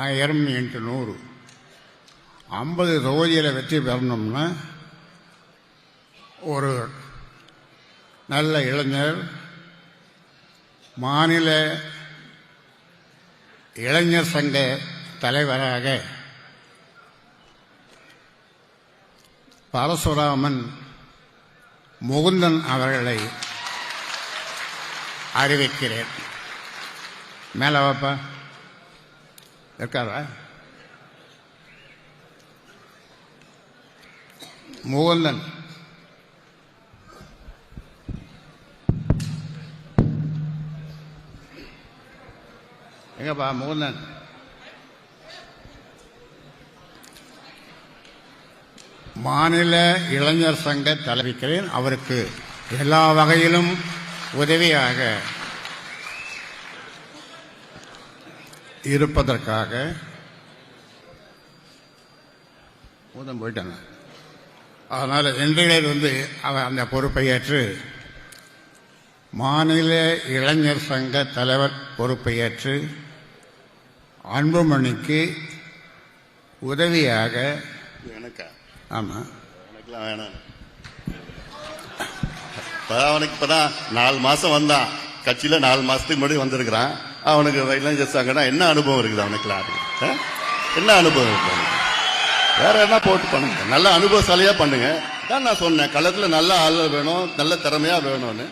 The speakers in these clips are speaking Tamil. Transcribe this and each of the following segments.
ஆயிரம் இன்ட்டு நூறு. ஐம்பது தொகுதியில் வெற்றி பெறணும்னா ஒரு நல்ல இளைஞர் மாநில இளைஞர் சங்க தலைவராக பரசுராமன் முகுந்தன் அவர்களை அறிவிக்கிறேன். மேலே வாப்பா. இருக்காரா? முகுந்தன். எங்கப்பா முகுந்தன்? மாநில இளைஞர் சங்க தலைவிக்கிறேன் அவருக்கு எல்லா வகையிலும் உதவியாக இருப்பதற்காக ஊதம் போயிட்டாங்க. அதனால் இன்றையிலிருந்து வந்து அவர் அந்த பொறுப்பை ஏற்று மாநில இளைஞர் சங்க தலைவர் பொறுப்பை ஏற்று அன்புமணிக்கு உதவியாக எனக்கா? ஆமாம் எனக்குலாம் வேணாம். இப்பதான் அவனுக்கு இப்பதான் நாலு மாசம் வந்தான். கட்சியில நாலு மாசத்துக்கு முன்னாடி வந்திருக்கிறான். அவனுக்கு இளைஞர் சங்கம்னா என்ன அனுபவம் இருக்குது அவனுக்குலாம் ஆ? என்ன அனுபவம் இருக்கு அவனுக்கு? வேற என்ன போட்டு பண்ணுங்க? நல்ல அனுபவசாலியா பண்ணுங்க. தான் நான் சொன்னேன் களத்துல நல்ல ஆள் வேணும் நல்ல திறமையா வேணும்னு.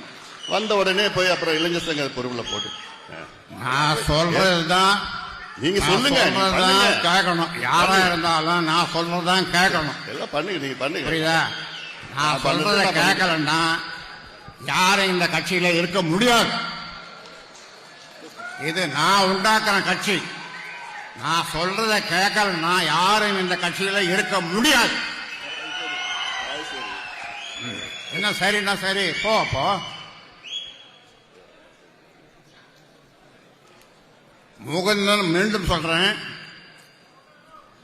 வந்த உடனே போய் அப்புறம் இளைஞர் சங்க பொறுப்புல போட்டு. நான் சொல்றது தான் நீங்க சொல்லுங்க. கேட்கணும். யாரா இருந்தாலும் நான் சொல்றதுதான் கேட்கணும். எல்லாம் பண்ணுங்க நீங்க பண்ணுங்க. புரியுதா? நான் சொல்றத கேட்கலன்னா யாரும் இந்த கட்சியில இருக்க முடியாது. இது நான் உண்டாக்குற கட்சி. நான் சொல்றத கேட்கலன்னா யாரும் இந்த கட்சியில இருக்க முடியாது. ம். என்ன சரிண்ணா சரி? போ போ. முகுந்தன் மீண்டும் சொல்றேன்.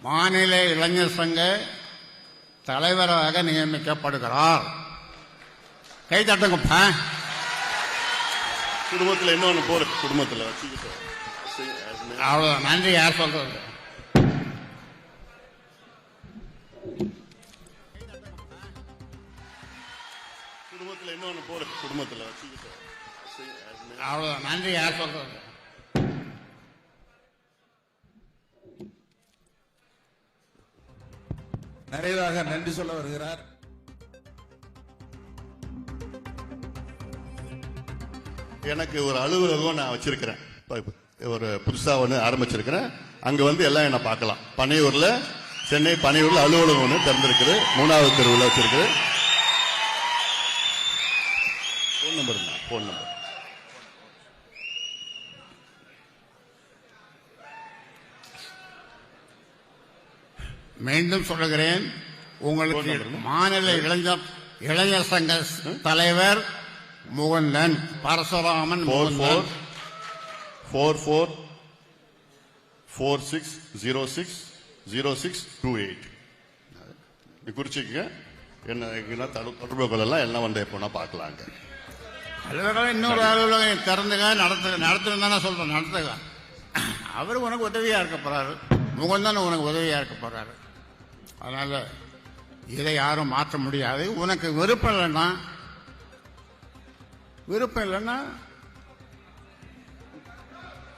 மாநில இளைஞர் சங்க தலைவராக நியமிக்கப்படுகிறார். கை தட்டுங்கப்பா. குடும்பத்துல இன்னொன்னு போற குடும்பத்துல வச்சுக்கிட்டு. அவ்வளவு நன்றி யார் சொல்றது? குடும்பத்துல இன்னொன்னு போற குடும்பத்துல வச்சுக்கிட்டு. அவ்வளவு நன்றி யார் சொல்றது? நிறைவாக நன்றி சொல்ல வருகிறார். எனக்கு ஒரு அலுவலகம் நான் வச்சிருக்கிறேன். ஒரு புதுசா ஒன்று ஆரம்பிச்சிருக்கிறேன். அங்க வந்து எல்லாம் என்ன பார்க்கலாம். பனையூர்ல சென்னை பனையூர்ல அலுவலகம் ஒன்று திறந்திருக்குது. மூணாவது தெருவில் வச்சிருக்குது. ஃபோன் நம்பர் ஃபோன் நம்பர் மீண்டும் சொல்லுகிறேன். உங்களுக்கு மாநில இளைஞர் இளைஞர் சங்க தலைவர் Mukundan Parasuraman four four four four four six zero six zero six two eight குறிச்சிக்கங்க. என்ன எங்கன்னா தடு- தொடர்புகள் எல்லாம் வந்து எப்போனா பார்க்கலாங்க. அலுவலகம் இன்னொரு அலுவலகம் திறந்துக நடத்து நடத்துன்னு தானே சொல்றேன் நடத்துக அவர் உனக்கு உதவியா இருக்க போறாரு. முகந்தன் உனக்கு உதவியா இருக்க போறாரு. அதனால இதை யாரும் மாற்ற முடியாது. உனக்கு விருப்பம் இல்லைன்னா விருப்பம் இல்லைன்னா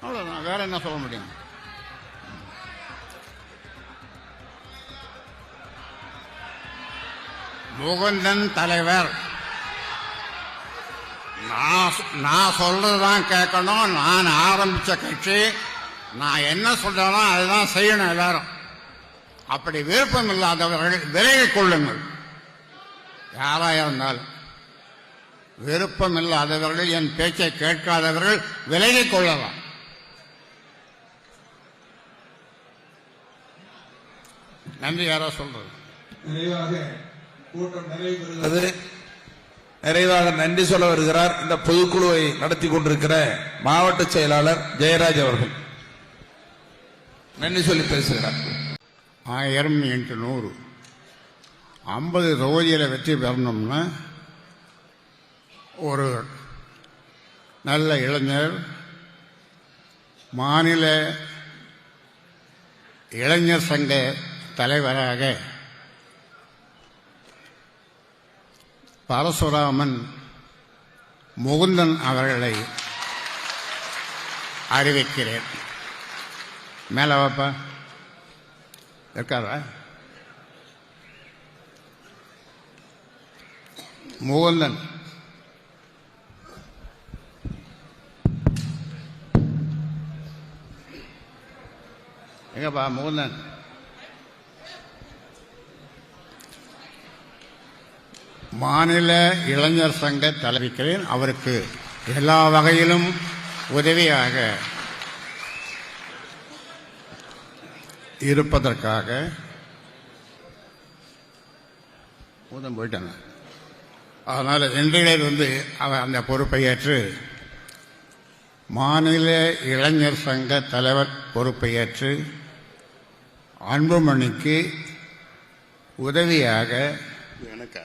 அவ்வளோதான் வேற என்ன சொல்ல முடியும்? முகுந்தன் தலைவர். நான் சொ- நான் சொல்றதுதான் கேட்கணும். நான் ஆரம்பிச்ச கட்சி. நான் என்ன சொல்றேனோ அதுதான் செய்யணும் எல்லாரும். அப்படி விருப்பம் இல்லாதவர்கள் விலகிக் கொள்ளுங்கள். யாராக இருந்தாலும். விருப்பம் இல்லாதவர்கள் என் பேச்சை கேட்காதவர்கள் விலகிக் கொள்ளலாம். நன்றி யாரோ சொல்றது? நிறைவாக கூட்டம் நிறைவு பெறுகிறது நிறைவாக நன்றி சொல்ல வருகிறார் இந்த பொதுக்குழுவை நடத்தி கொண்டிருக்கிற மாவட்ட செயலாளர் ஜெயராஜ் அவர்கள். நன்றி சொல்லி பேசுகிறார். ஆயிரம் இன்ட்டு நூறு. ஐம்பது தொகுதியில் வெற்றி பெறணும்னா ஒரு நல்ல இளைஞர் மாநில இளைஞர் சங்க தலைவராக பரசுராமன் முகுந்தன் அவர்களை அறிவிக்கிறேன். மேலே வாப்பா. இருக்காரா? முகுந்தன். எங்கப்பா முகுந்தன்? மாநில இளைஞர் சங்க தலைவிக்கிறேன் அவருக்கு எல்லா வகையிலும் உதவியாக இருப்பதற்காக ஊதம் போயிட்டாங்க. அதனால் இன்றையிலிருந்து அவர் அந்த பொறுப்பை ஏற்று மாநில இளைஞர் சங்க தலைவர் பொறுப்பை ஏற்று அன்புமணிக்கு உதவியாக. எனக்கா?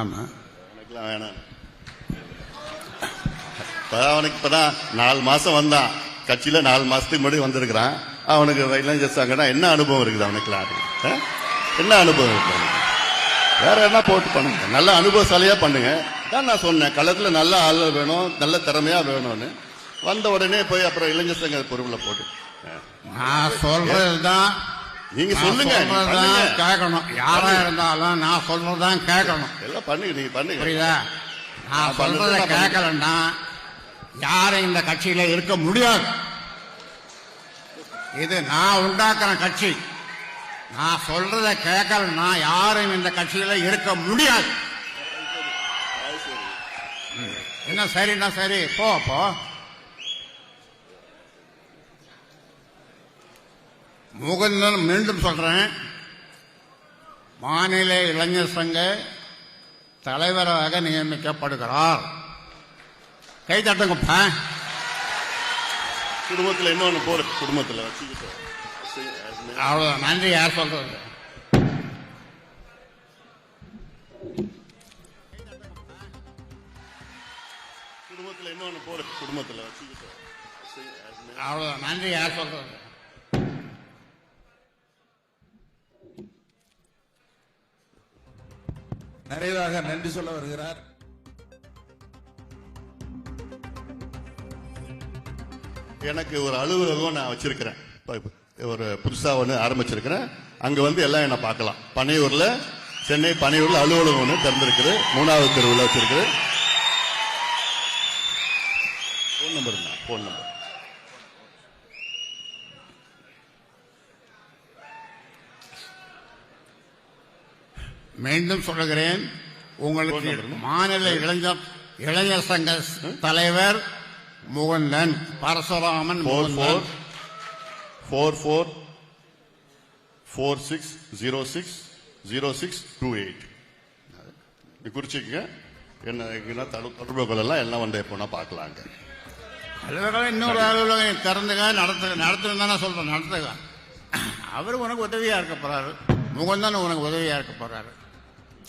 ஆமாம் எனக்குலாம் வேணாம். இப்பதான் அவனுக்கு இப்பதான் நாலு மாசம் வந்தான். கட்சியில நாலு மாசத்துக்கு முன்னாடி வந்திருக்கிறான். அவனுக்கு இளைஞர் சங்கம்னா என்ன அனுபவம் இருக்குது அவனுக்குலாம்? என்ன அனுபவம் இருக்கு அவனுக்கு? வேற என்ன போட்டு பண்ணுங்க? நல்ல அனுபவசாலியா பண்ணுங்க. தான் நான் சொன்னேன் களத்துல நல்ல ஆள் வேணும் நல்ல திறமையா வேணும்னு. வந்த உடனே போய் அப்புறம் இளைஞர் சங்க பொறுப்புல போட்டு. நான் சொல்றதுதான் நீங்க சொல்லுங்க. கேட்கணும். யாரா இருந்தாலும் நான் சொல்றதுதான் கேட்கணும். எல்லாம் பண்ணுங்க நீங்க பண்ணுங்க. புரியுதா? நான் சொல்றத கேட்கலன்னா யாரும் இந்த கட்சியில இருக்க முடியாது. இது நான் உண்டாக்குற கட்சி. நான் சொல்றத கேட்கலன்னா யாரும் இந்த கட்சியில இருக்க முடியாது. என்ன சரின்னா சரி? போ போ. முகுந்தன் மீண்டும் சொல்றேன். மாநில இளைஞர் சங்க தலைவராக நியமிக்கப்படுகிறார். கை தட்டுங்கப்பா. குடும்பத்துல இன்னொன்னு போற குடும்பத்துல அவ்வளோ நன்றி யார் சொல்றது? குடும்பத்துல இன்னொன்னு போற குடும்பத்துல அவ்வளோ நன்றி யார் சொல்றது? நிறைவாக நன்றி சொல்ல வருகிறார். எனக்கு ஒரு அலுவலகம் நான் வச்சிருக்கிறேன். ஒரு புதுசாக ஒன்று ஆரம்பிச்சிருக்கிறேன். அங்கே வந்து எல்லாம் என்ன பார்க்கலாம். பனையூரில் சென்னை பனையூரில் அலுவலகம் ஒன்று திறந்திருக்குது. மூணாவது தெருவில் வச்சிருக்குது. ஃபோன் நம்பர் ஃபோன் நம்பர் மீண்டும் சொல்லுகிறேன். உங்களுக்கு? மாநில இளைஞர் இளைஞர் சங்க தலைவர் Mukundan Parasuraman four four four six zero six zero six two eight குறிச்சிக்கங்க. என்ன எங்கன்னா தொடர்பு கொள்ளலாம் எல்லாம் வந்து எப்போனா பார்க்கலாங்க. அலுவலகம் இன்னொரு அலுவலகம் திறந்துக நடத்து நடத்துன்னு தானே சொல்றேன் நடத்துக. அவர் உனக்கு உதவியா இருக்க போறாரு. முகந்தன் உனக்கு உதவியா இருக்க போறாரு.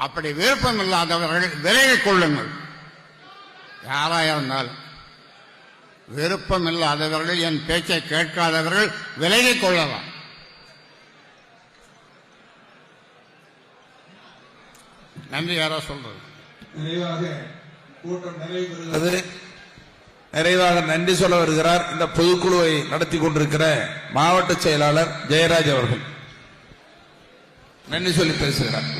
அப்படி விருப்பம் இல்லாதவர்கள் விலகிக் கொள்ளுங்கள். யாரா இருந்தாலும். விருப்பம் இல்லாதவர்கள் என் பேச்சை கேட்காதவர்கள் விலகிக் கொள்ளலாம். நன்றி யாரோ சொல்றது? நிறைவாக கூட்டம் நிறைவு நிறைவாக நன்றி சொல்ல வருகிறார் இந்த பொதுக்குழுவை நடத்தி கொண்டிருக்கிற மாவட்ட செயலாளர் ஜெயராஜ் அவர்கள். நன்றி சொல்லி பேசுகிறார்.